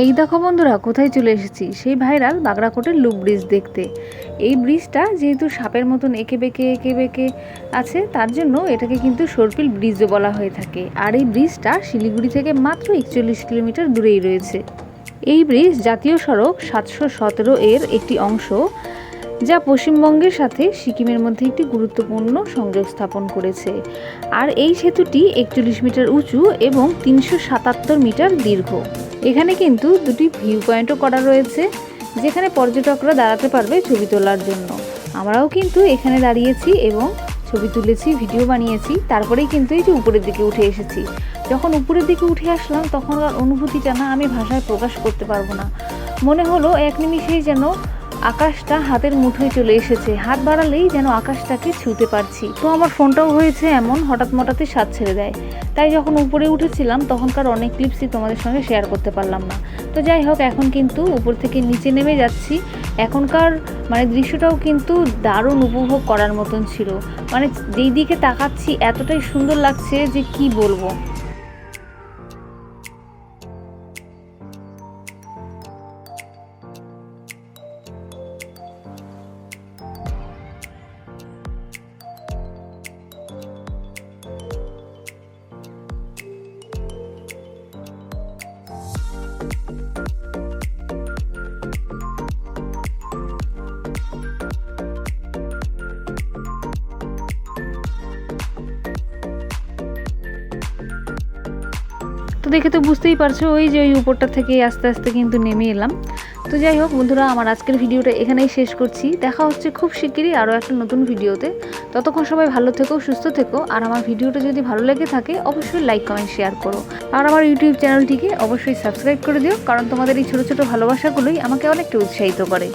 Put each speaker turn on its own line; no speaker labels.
এই দেখো বন্ধুরা, কোথায় চলে এসেছি? সেই ভাইরাল বাগড়াকোটের লুপ ব্রিজ দেখতে। এই ব্রিজটা যেহেতু সাপের মতন এঁকে বেঁকে এঁকে বেঁকে আছে, তার জন্য এটাকে কিন্তু সর্পিল ব্রিজও বলা হয়ে থাকে। আর এই ব্রিজটা শিলিগুড়ি থেকে মাত্র একচল্লিশ কিলোমিটার দূরেই রয়েছে। এই ব্রিজ জাতীয় সড়ক সাতশো সতেরো এর একটি অংশ, যা পশ্চিমবঙ্গের সাথে সিকিমের মধ্যে একটি গুরুত্বপূর্ণ সংযোগ স্থাপন করেছে। আর এই সেতুটি একচল্লিশ মিটার উঁচু এবং তিনশো সাতাত্তর মিটার দীর্ঘ। এখানে কিন্তু দুটি ভিউ পয়েন্টও করা রয়েছে, যেখানে পর্যটকরা দাঁড়াতে পারবে ছবি তোলার জন্য। আমরাও কিন্তু এখানে দাঁড়িয়েছি এবং ছবি তুলেছি ভিডিও বানিয়েছি, তারপরেই কিন্তু এই যে উপরের দিকে উঠে এসেছি। যখন উপরের দিকে উঠে আসলাম তখনকার অনুভূতিটা না আমি ভাষায় প্রকাশ করতে পারব না। মনে হলো এক নিমিষেই যেন আকাশটা হাতের মুঠোয় চলে এসেছে। হাত বাড়ালেই যেন আকাশটাকে ছুঁতে পারছি। তো আমার ফোনটাও হয়েছে এমন, হঠাৎ মঠাৎই স্বাদ ছেড়ে দেয়। তাই যখন উপরে উঠেছিলাম, তখনকার অনেক ক্লিপসই তোমাদের সঙ্গে শেয়ার করতে পারলাম না। তো যাই হোক, এখন কিন্তু উপর থেকে নিচে নেমে যাচ্ছি। এখনকার মানে দৃশ্যটাও কিন্তু দারুণ উপভোগ করার মতন ছিল। মানে যেই দিকে তাকাচ্ছি, এতটাই সুন্দর লাগছে যে কি বলব। দেখে তো বুঝতেই পারছ, ওই যে ওই উপরটা থেকে আস্তে আস্তে কিন্তু নেমে এলাম। তো যাই হোক বন্ধুরা, আমার আজকের ভিডিওটা এখানেই শেষ করছি। দেখা হচ্ছে খুব শিগগিরই আরও একটা নতুন ভিডিওতে। ততক্ষণ সবাই ভালো থেকো, সুস্থ থেকো। আর আমার ভিডিওটা যদি ভালো লেগে থাকে, অবশ্যই লাইক, কমেন্ট, শেয়ার করো। আর আমার ইউটিউব চ্যানেলটিকে অবশ্যই সাবস্ক্রাইব করে দিও, কারণ তোমাদের এই ছোটো ছোটো ভালোবাসাগুলোই আমাকে অনেকটা উৎসাহিত করে।